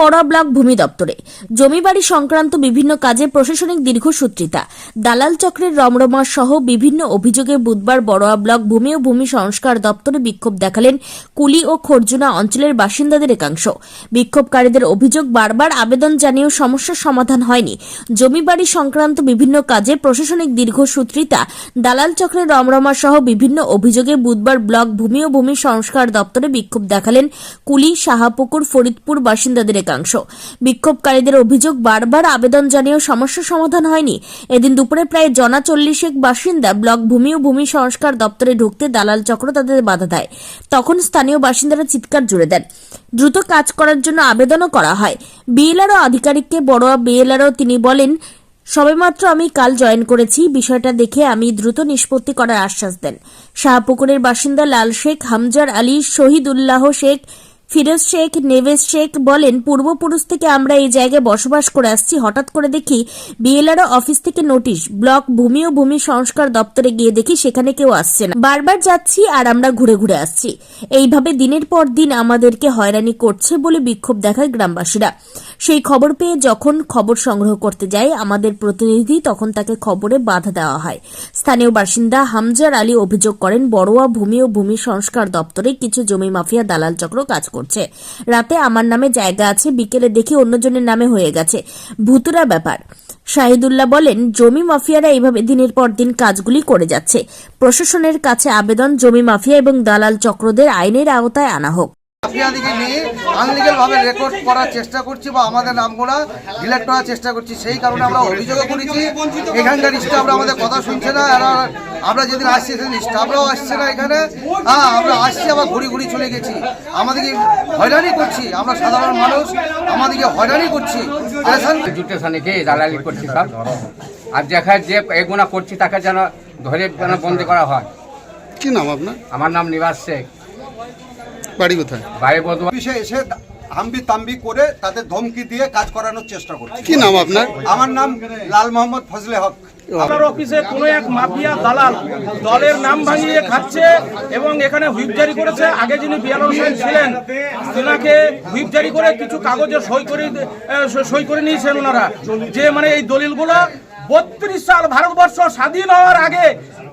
বড়া ব্লক ভূমি দপ্তরে। জমিবাড়ি সংক্রান্ত বিভিন্ন কাজে প্রশাসনিক দীর্ঘসূত্রিতা দালাল চক্রের রমরমা সহ বিভিন্ন অভিযোগে বুধবার বড়োয়া ব্লক ভূমি ও ভূমি সংস্কার দপ্তরে বিক্ষোভ দেখালেন কুলি ও খর্জুনা অঞ্চলের বাসিন্দাদের একাংশ। বিক্ষোভকারীদের অভিযোগ বারবার আবেদন জানিয়েও সমস্যার সমাধান হয়নি। জমিবাড়ি সংক্রান্ত বিভিন্ন কাজে প্রশাসনিক দীর্ঘসূত্রিতা দালাল চক্রের রমরমা সহ বিভিন্ন অভিযোগে বুধবার ব্লক ভূমি ও ভূমি সংস্কার দপ্তরে বিক্ষোভ দেখালেন কুলি শাহাপুকুর ফরিদপুর বাসিন্দাদের একাংশ। বিক্ষোভকারীদের অভিযোগ, বারবার আবেদন জানিয়েও সমস্যার সমাধান হয়নি। এদিন দুপুরে প্রায় জনা চল্লিশেক বাসিন্দা ব্লক ভূমি ও ভূমি সংস্কার দপ্তরে ঢুকতে দালাল চক্র তাদের বাধা দেয়। তখন স্থানীয় বাসিন্দারা চিৎকার জুড়ে দেন। দ্রুত কাজ করার জন্য আবেদনও করা হয়। বিএলআরও আধিকারিককে বড়োয়া বিএলআরও তিনি বলেন, সবেমাত্র আমি কাল জয়েন করেছি, বিষয়টা দেখে আমি দ্রুত নিষ্পত্তি করার আশ্বাস দেন। শাহপুকুরের বাসিন্দা লাল শেখ, হামজার আলী, শহীদুল্লাহ শেখ ফিরোজ শেখ, নেভেজ শেখ বলেন, পূর্বপুরুষ থেকে আমরা এই জায়গায় বসবাস করে আসছি। হঠাৎ করে দেখি বিএলআরও অফিস থেকে নোটিশ, ব্লক ভূমি ও ভূমি সংস্কার দপ্তরে গিয়ে দেখি সেখানে কেউ আসছে না। বারবার যাচ্ছি আর আমরা ঘুরে ঘুরে আসছি। এইভাবে দিনের পর দিন আমাদেরকে হয়রানি করছে বলে বিক্ষোভ দেখায় গ্রামবাসীরা। সেই খবর পেয়ে যখন খবর সংগ্রহ করতে যায় আমাদের প্রতিনিধি তখন তাকে খবরে বাধা দেওয়া হয়। স্থানীয় বাসিন্দা হামজার আলী অভিযোগ করেন, বড়োয়া ভূমি ও ভূমি সংস্কার দপ্তরে কিছু জমি মাফিয়া দালাল চক্র কাজ করছে। রাতে আমার নামে জায়গা আছে, বিকেলে দেখি অন্যজনের নামে হয়ে গেছে। ভুতুরা ব্যাপার। শাহিদুল্লাহ বলেন, জমি মাফিয়ারা এইভাবে দিনের পর দিন কাজগুলি করে যাচ্ছে। প্রশাসনের কাছে আবেদন জমি মাফিয়া এবং দালাল চক্রদের আইনের আওতায় আনা হোক। মাফিয়াদিকে নিয়ে আনলিগাল ভাবে রেকর্ড করার চেষ্টা করছি বা আমাদের নামগুলো ডিলেট করার চেষ্টা করছি। সেই কারণে আমরা অভিযোগও করেছি। এখানকার স্টাফরা আমাদের কথা শুনছে না। আর আমরা যেদিন আসছি সেদিন স্টাফরাও আসছে না এখানে। হ্যাঁ আমরা আসছি আবার ঘুরি ঘুরি চলে গেছি। আমাদেরকে হয়রানি করছি। আমরা সাধারণ মানুষ আমাদেরকে হয়রানি করছি। দালালি করছি সব। আর দেখা যে এগুনা করছি তাকে যেন ধরে যেন বন্দি করা হয়। কি নাম আপনার? আমার নাম নিবাস শেখ। বাড়ি কোথায়? বধু অফিসে এসে হাম্বি তাম্বি করে তাদের ধমকি দিয়ে কাজ করানোর চেষ্টা করছে। কি নাম আপনার? আমার নাম লাল মোহাম্মদ ফজলে হক। আপনার অফিসে কোনো এক মাফিয়া দালাল দলের নাম ভাঙিয়ে খাচ্ছে এবং এখানে হুইপ জারি করেছে। আগে যিনি সাহেব ছিলেন তেনাকে হুইপ জারি করে কিছু কাগজে সই করে সই করে নিয়েছেন ওনারা। যে মানে এই দলিলগুলো বত্রিশ সাল ভারতবর্ষ স্বাধীন হওয়ার আগে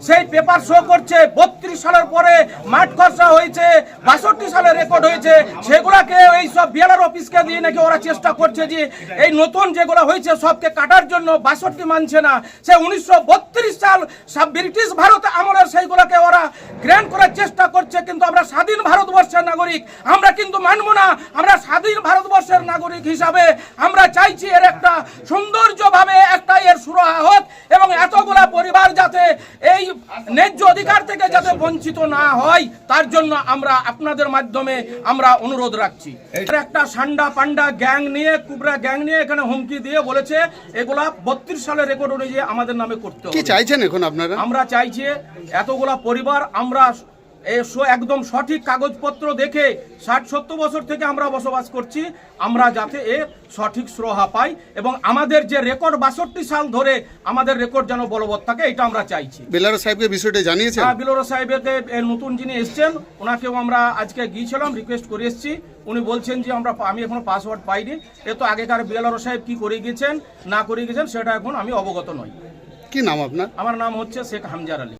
সেই পেপার শো করছে, বত্রিশ সালের পরে মাঠ খরচা হয়েছে, বাষট্টি সালে রেকর্ড হয়েছে। সেগুলাকে এই সব বিএলআর অফিসকে দিয়ে নাকি ওরা চেষ্টা করছে যে এই নতুন যেগুলো হয়েছে সবকে কাটার জন্য বাষট্টি মানছে না। সে উনিশশো বত্রিশ সাল সব ব্রিটিশ ভারত আমলের সেইগুলোকে ওরা গ্র্যান্ড করার চেষ্টা করছে, কিন্তু আমরা স্বাধীন ভারতবর্ষের নাগরিক। আমরা কিন্তু মানবো না। আমরা স্বাধীন ভারতবর্ষের নাগরিক হিসাবে আমরা চাইছি এর একটা সৌন্দর্যভাবে একটা এর হোক এবং এতগুলা পরিবার যাতে এই ন্যায্য অধিকার থেকে যাতে বঞ্চিত না হয় তার জন্য আমরা আপনাদের মাধ্যমে আমরা অনুরোধ রাখছি। একটা সান্ডা পান্ডা গ্যাং নিয়ে কুবরা গ্যাং নিয়ে এখানে হুমকি দিয়ে বলেছে এগুলা বত্রিশ সালের রেকর্ড অনুযায়ী আমাদের নামে করতে হবে। চাইছেন এখন আপনারা? আমরা চাইছি এতগুলা পরিবার আমরা একদম সঠিক কাগজপত্র দেখে ষাট সত্তর বছর থেকে আমরা বসবাস করছি। আমরা যাতে এ সঠিক শ্রোহা পাই এবং আমাদের যে রেকর্ড বাষট্টি সাল ধরে আমাদের রেকর্ড যেন বলবৎ থাকে এটা আমরা চাইছি। বেলারা সাহেবকে বিষয়টা জানিয়েছেন? হ্যাঁ, বিলোরা সাহেবকে নতুন যিনি এসছেন ওনাকেও আমরা আজকে গিয়েছিলাম রিকোয়েস্ট করে এসেছি। উনি বলছেন যে আমরা আমি এখনও পাসওয়ার্ড পাইনি। এ তো আগেকার বিএলআর সাহেব কি করে গেছেন না করে গেছেন সেটা এখন আমি অবগত নই। কি নাম আপনার? আমার নাম হচ্ছে শেখ হামজার আলী।